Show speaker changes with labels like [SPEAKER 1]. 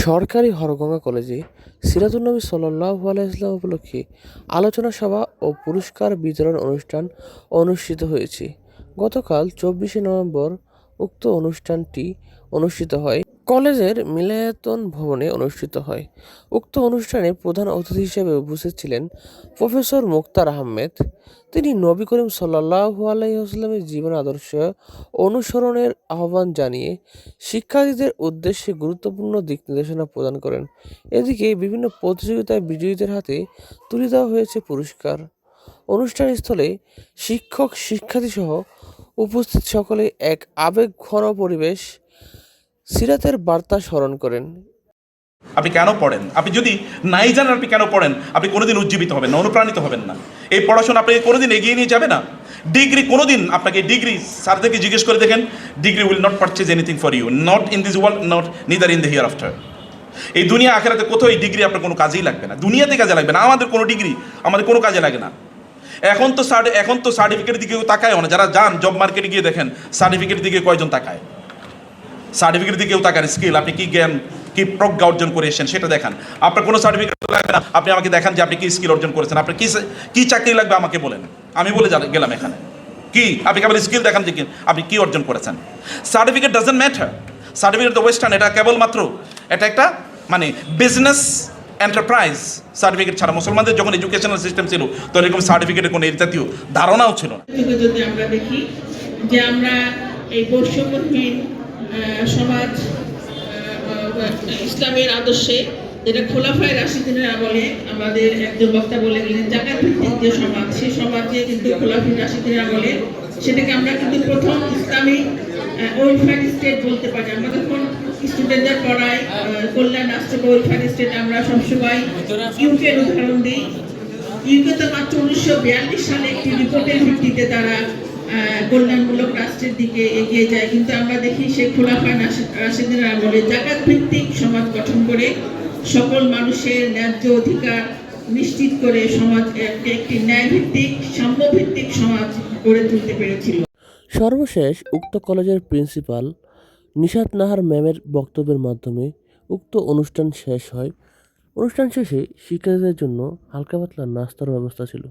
[SPEAKER 1] সরকারি হরগঙ্গা কলেজে সিরাজুলনবী সাল্লাল্লাহু ইসলাম উপলক্ষে আলোচনা সভা ও পুরস্কার বিতরণ অনুষ্ঠান অনুষ্ঠিত হয়েছে। গতকাল চব্বিশে নভেম্বর উক্ত অনুষ্ঠানটি অনুষ্ঠিত হয়। কলেজের মিলায়তন ভবনে অনুষ্ঠিত হয়। উক্ত অনুষ্ঠানে প্রধান অতিথি হিসেবে উপস্থিত ছিলেন প্রফেসর মুক্তার আহমেদ। তিনি নবী করিম সাল্লাল্লাহু আলাইহি জীবন আদর্শ অনুসরণের আহ্বান জানিয়ে শিক্ষার্থীদের উদ্দেশ্যে গুরুত্বপূর্ণ দিক নির্দেশনা প্রদান করেন। এদিকে বিভিন্ন প্রতিযোগিতায় বিজয়ীদের হাতে তুলে দেওয়া হয়েছে পুরস্কার। অনুষ্ঠানস্থলে শিক্ষক, শিক্ষার্থীসহ উপস্থিত সকলে এক আবেগঘন পরিবেশ সিরাতের বার্তা স্মরণ করেন।
[SPEAKER 2] আপনি কেন পড়েন? আপনি যদি নাই জানেন আপনি কেন পড়েন, আপনি কোনোদিন উজ্জীবিত হবেন না, অনুপ্রাণিত হবেন না। এই পড়াশোনা আপনাকে কোনোদিন এগিয়ে নিয়ে যাবে না? ডিগ্রি কোনোদিন, আপনাকে ডিগ্রি স্যারদেরকে জিজ্ঞেস করে দেখেন, degree will not purchase anything for you not in this world not neither in the here after এই দুনিয়া আখেরাতে কোথাও এই ডিগ্রি আপনার কোনো কাজেই লাগবে না। দুনিয়াতে কাজে লাগবে না, আমাদের কোনো ডিগ্রি আমাদের কোনো কাজে লাগে না। এখন তো এখন তো সার্টিফিকেটের দিকে তাকায় না। যারা যান জব মার্কেটে গিয়ে দেখেন সার্টিফিকেটের দিকে কয়জন তাকায়? সার্টিফিকেট দিকে কেউ তাকান স্কিল আপনি কি জ্ঞান, কি প্রজ্ঞা অর্জন করে এসেছেন সেটা দেখান। আপনার কোনো সার্টিফিকেট লাগবে না, আপনি আমাকে দেখান যে আপনি কি স্কিল অর্জন করেছেন। আপনার কি কি চাকরি লাগবে আমাকে বলেন। আমি বলে গেলাম এখানে। কি? আপনি কেবল স্কিল দেখান যে আপনি কি অর্জন করেছেন। Certificate doesn't matter certificate the western এটা কেবলমাত্র এটা একটা মানে বিজনেস এন্টারপ্রাইজ সার্টিফিকেট ছাড়া। মুসলমানদের যখন এডুকেশনাল সিস্টেম ছিল, তো এরকম সার্টিফিকেটের কোনো জাতীয় ধারণাও ছিল না।
[SPEAKER 3] যদি আমরা দেখি যে আমরা এই সমাজ ইসলামের আদর্শে যেটা খোলাফায় রাশিদিনের আমলে আমাদের একজন বক্তা বলে গেলেন জাকাত ভিত্তিক যে সমাজ সেই সমাজে কিন্তু খোলাফায় রাশিদিনের আমলে সেটাকে আমরা কিন্তু প্রথম ইসলামী ওয়েলফেয়ার স্টেট বলতে পারি। আমরা যখন স্টুডেন্টদের পড়াই কল্যাণ রাষ্ট্র ওয়েলফেয়ার স্টেট আমরা সবসময় ইউকের উদাহরণ দিই। ইউকেতে মাত্র উনিশশো বিয়াল্লিশ সালে একটি রিপোর্টের ভিত্তিতে তারা কল্যাণমূলক রাষ্ট্রের দিকে এগিয়ে যায়। কিন্তু আমরা দেখি সে খোলাফা রাশিদের আমলে জাকাত ভিত্তিক সমাজ গঠন করে সকল মানুষের ন্যায্য অধিকার নিশ্চিত করে সমাজ একটি একটি ন্যায় ভিত্তিক সাম্য ভিত্তিক সমাজ গড়ে তুলতে পেরেছিল।
[SPEAKER 1] সর্বশেষ উক্ত কলেজের প্রিন্সিপাল নিশাত নাহার ম্যামের বক্তব্যের মাধ্যমে উক্ত অনুষ্ঠান শেষ হয়। অনুষ্ঠান শেষে শিক্ষার্থীদের জন্য হালকা পাতলা নাস্তার ব্যবস্থা ছিল।